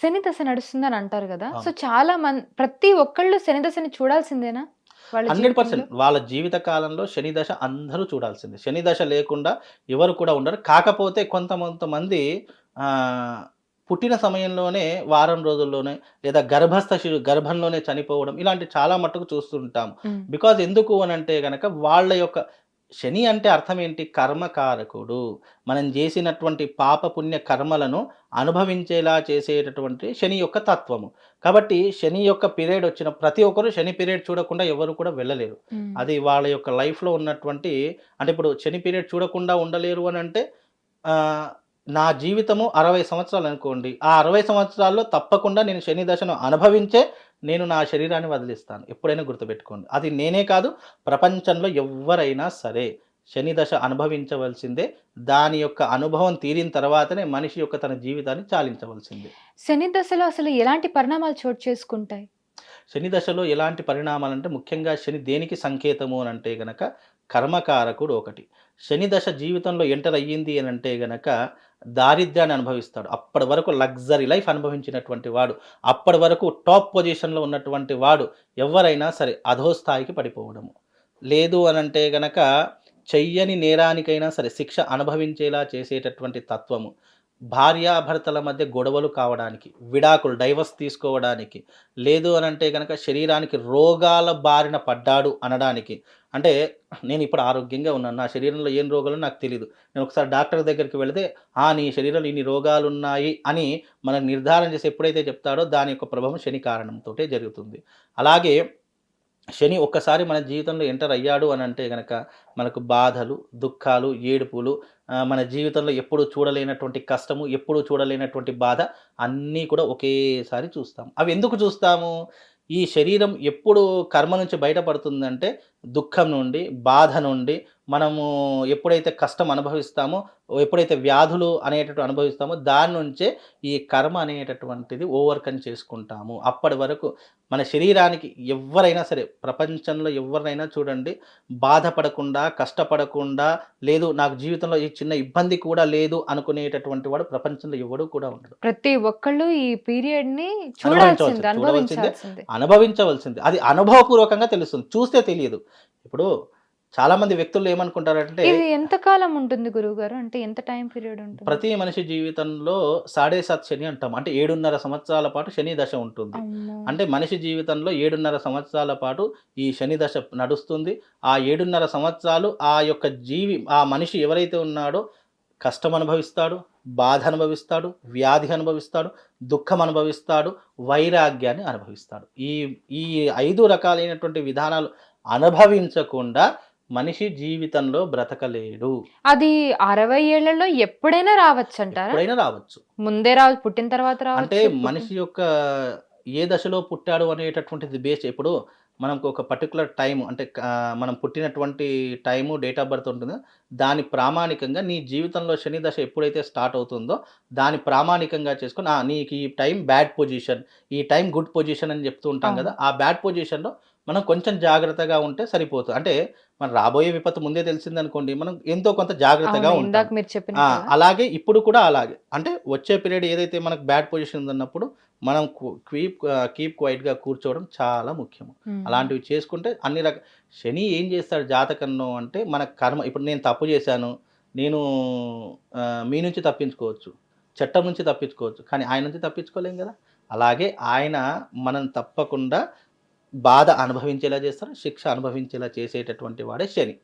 శని దశ నడుస్తుందని అంటారు కదా. సో చాలా మంది ప్రతి ఒక్కళ్ళు శని దశని చూడాల్సిందేనా? హండ్రెడ్? పర్సెంట్. వాళ్ళ జీవిత కాలంలో శని దశ అందరూ చూడాల్సిందే. శని దశ లేకుండా ఎవరు కూడా ఉండరు. కాకపోతే కొంతమంది ఆ, పుట్టిన సమయంలోనే వారం రోజుల్లోనే లేదా గర్భస్థ శిశు గర్భంలోనే చనిపోవడం ఇలాంటి చాలా మట్టుకు చూస్తుంటాం. బికాజ్ ఎందుకు అని అంటే గనక వాళ్ళ యొక్క శని అంటే అర్థం ఏంటి కర్మకారకుడు. మనం చేసినటువంటి పాప పుణ్య కర్మలను అనుభవించేలా చేసేటటువంటి శని యొక్క తత్వము. కాబట్టి శని యొక్క పీరియడ్ వచ్చిన ప్రతి ఒక్కరు శని పీరియడ్ చూడకుండా ఎవరు కూడా వెళ్ళలేరు. అది వాళ్ళ యొక్క లైఫ్లో ఉన్నటువంటి అంటే ఇప్పుడు శని పీరియడ్ చూడకుండా ఉండలేరు అని అంటే నా జీవితము అరవై సంవత్సరాలు అనుకోండి. ఆ అరవై సంవత్సరాల్లో తప్పకుండా నేను శని దశను అనుభవించే నేను నా శరీరాన్ని వదిలిస్తాను. ఎప్పుడైనా గుర్తుపెట్టుకోండి. అది నేనే కాదు ప్రపంచంలో ఎవరైనా సరే శని దశ అనుభవించవలసిందే. దాని యొక్క అనుభవం తీరిన తర్వాతనే మనిషి యొక్క తన జీవితాన్ని చాలించవలసిందే. శని దశలో అసలు ఎలాంటి పరిణామాలు చోటు చేసుకుంటాయి? శని దశలో ఎలాంటి పరిణామాలు అంటే ముఖ్యంగా శని దేనికి సంకేతము అని అంటే గనక కర్మకారకుడు ఒకటి. శని దశ జీవితంలో ఎంటర్ అయ్యింది అని అంటే గనక దారిద్ర్యాన్ని అనుభవిస్తాడు. అప్పటి వరకు లగ్జరీ లైఫ్ అనుభవించినటువంటి వాడు. అప్పటి వరకు టాప్ పొజిషన్లో ఉన్నటువంటి వాడు ఎవరైనా సరే అధోస్థాయికి పడిపోవడము. లేదు అని అంటే గనక చెయ్యని నేరానికైనా సరే శిక్ష అనుభవించేలా చేసేటటువంటి తత్వము. భార్యాభర్తల మధ్య గొడవలు కావడానికి విడాకులు డైవర్స్ తీసుకోవడానికి లేదు అని అంటే కనుక శరీరానికి రోగాల బారిన పడ్డాడు అనడానికి. అంటే నేను ఇప్పుడు ఆరోగ్యంగా ఉన్నాను. నా శరీరంలో ఏం రోగాలు నాకు తెలియదు నేను ఒకసారి డాక్టర్ దగ్గరికి వెళితే ఆ నీ శరీరంలో ఇన్ని రోగాలు ఉన్నాయి అని మనం నిర్ధారణ చేసి ఎప్పుడైతే చెప్తాడో దాని యొక్క ప్రభావం శని కారణంతో జరుగుతుంది. అలాగే శని ఒక్కసారి మన జీవితంలో ఎంటర్ అయ్యాడు అని అంటే కనుక మనకు బాధలు దుఃఖాలు ఏడుపులు మన జీవితంలో ఎప్పుడు చూడలేనటువంటి కష్టము ఎప్పుడు చూడలేనటువంటి బాధ అన్నీ కూడా ఒకేసారి చూస్తాం అవి ఎందుకు చూస్తాము? ఈ శరీరం ఎప్పుడు కర్మ నుంచి బయటపడుతుందంటే దుఃఖం నుండి బాధ నుండి మనము ఎప్పుడైతే కష్టం అనుభవిస్తామో ఎప్పుడైతే వ్యాధులు అనేటటువంటి అనుభవిస్తామో దాని నుంచే ఈ కర్మ అనేటటువంటిది ఓవర్కమ్ చేసుకుంటాము. అప్పటి వరకు మన శరీరానికి ఎవరైనా సరే ప్రపంచంలో ఎవరినైనా చూడండి బాధపడకుండా కష్టపడకుండా లేదు నాకు జీవితంలో ఈ చిన్న ఇబ్బంది కూడా లేదు అనుకునేటటువంటి వాడు ప్రపంచంలో ఎవడు కూడా ఉండడు. ప్రతి ఒక్కళ్ళు ఈ పీరియడ్ని అనుభవించవలసింది, చూడాల్సిందే అనుభవించాల్సిందే. అనుభవించవలసింది. అది అనుభవపూర్వకంగా తెలుస్తుంది. చూస్తే తెలియదు. ఇప్పుడు చాలా మంది వ్యక్తులు ఏమనుకుంటారంటే ఇది ఎంత కాలం ఉంటుంది గురువు గారు అంటే ఎంత టైం పీరియడ్ ఉంటుంది? ప్రతి మనిషి జీవితంలో సాడే సత్ శని అంటాం. అంటే ఏడున్నర సంవత్సరాల పాటు శని దశ ఉంటుంది. అంటే మనిషి జీవితంలో ఏడున్నర సంవత్సరాల పాటు ఈ శని దశ నడుస్తుంది. ఆ ఏడున్నర సంవత్సరాలు ఆ యొక్క జీవి ఆ మనిషి ఎవరైతే ఉన్నాడో కష్టం అనుభవిస్తాడు బాధ అనుభవిస్తాడు వ్యాధి అనుభవిస్తాడు దుఃఖం అనుభవిస్తాడు వైరాగ్యాన్ని అనుభవిస్తాడు. ఈ ఈ ఐదు రకాలైనటువంటి విధానాలు అనుభవించకుండా మనిషి జీవితంలో బ్రతకలేడు. అది అరవై ఏళ్ళలో ఎప్పుడైనా రావచ్చు అంటారా ఎప్పుడైనా రావచ్చు. ముందే రావచ్చు పుట్టిన తర్వాత రావచ్చు. అంటే మనిషి యొక్క ఏ దశలో పుట్టాడు అనేటటువంటిది బేస్ ఇప్పుడు మనకు ఒక పర్టికులర్ టైం అంటే మనం పుట్టినటువంటి టైము డేట్ ఆఫ్ బర్త్ ఉంటుందో. దాని ప్రామాణికంగా నీ జీవితంలో శని దశ ఎప్పుడైతే స్టార్ట్ అవుతుందో దాని ప్రామాణికంగా చేసుకొని "ఆ, నీకు ఈ టైం బ్యాడ్ పొజిషన్ ఈ టైం గుడ్ పొజిషన్ అని చెప్తూ ఉంటాం. కదా ఆ బ్యాడ్ పొజిషన్లో మనం కొంచెం జాగ్రత్తగా ఉంటే సరిపోతుంది. అంటే మన రాబోయే విపత్తు ముందే తెలిసిందనుకోండి మనం ఎంతో కొంత జాగ్రత్తగా ఉంటాం. అలాగే ఇప్పుడు కూడా అలాగే. అంటే వచ్చే పీరియడ్ ఏదైతే మనకు బ్యాడ్ పొజిషన్ ఉందన్నప్పుడు మనం కీప్ కీప్ క్వైట్గా కూర్చోవడం చాలా ముఖ్యం అలాంటివి చేసుకుంటే అన్ని రకాల శని ఏం చేస్తాడు జాతకంలో అంటే మన కర్మ ఇప్పుడు నేను తప్పు చేశాను నేను మీ నుంచి తప్పించుకోవచ్చు చట్టం నుంచి తప్పించుకోవచ్చు కానీ ఆయన నుంచి తప్పించుకోలేం కదా. అలాగే ఆయన మనం తప్పకుండా బాధ అనుభవించేలా చేస్తారు శిక్ష అనుభవించేలా చేసేటటువంటి వాడే శని.